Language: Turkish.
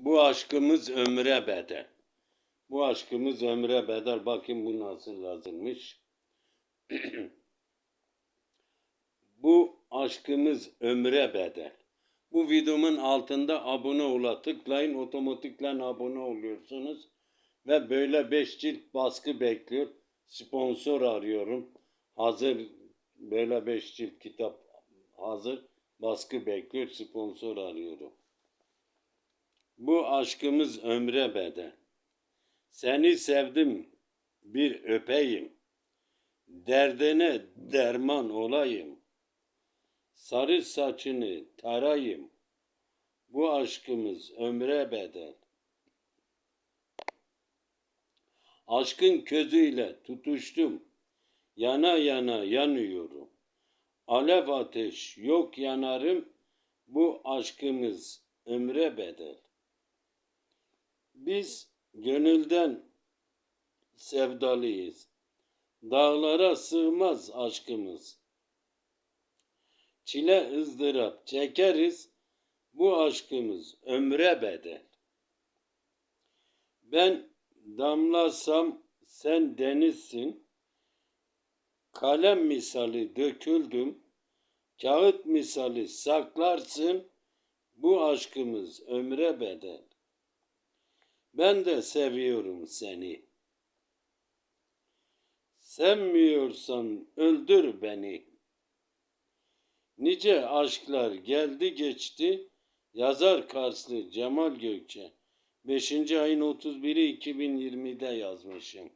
Bu aşkımız ömre bedel. Bu aşkımız ömre bedel. Bakın bu nasıl yazılmış. bu aşkımız ömre bedel. Bu videomun altında abone ola tıklayın. Otomatiklen abone oluyorsunuz. Ve böyle 5 cilt baskı bekliyor. Sponsor arıyorum. Hazır böyle 5 cilt kitap hazır. Baskı bekliyor. Sponsor arıyorum. Bu aşkımız ömre bedel. Seni sevdim bir öpeyim. Derdine derman olayım. Sarı saçını tarayım. Bu aşkımız ömre bedel. Aşkın közüyle tutuştum. Yana yana yanıyorum. Alev ateş yok yanarım. Bu aşkımız ömre bedel. Biz gönülden sevdalıyız. Dağlara sığmaz aşkımız. Çile ızdırap çekeriz. Bu aşkımız ömre bedel. Ben damlasam sen denizsin. Kalem misali döküldüm. Kağıt misali saklarsın. Bu aşkımız ömre bedel. Ben de seviyorum seni. Sevmiyorsan öldür beni. Nice aşklar geldi geçti. Yazar Karslı Cemal Gökçe. 5. ayın 31'i 2020'de yazmışım.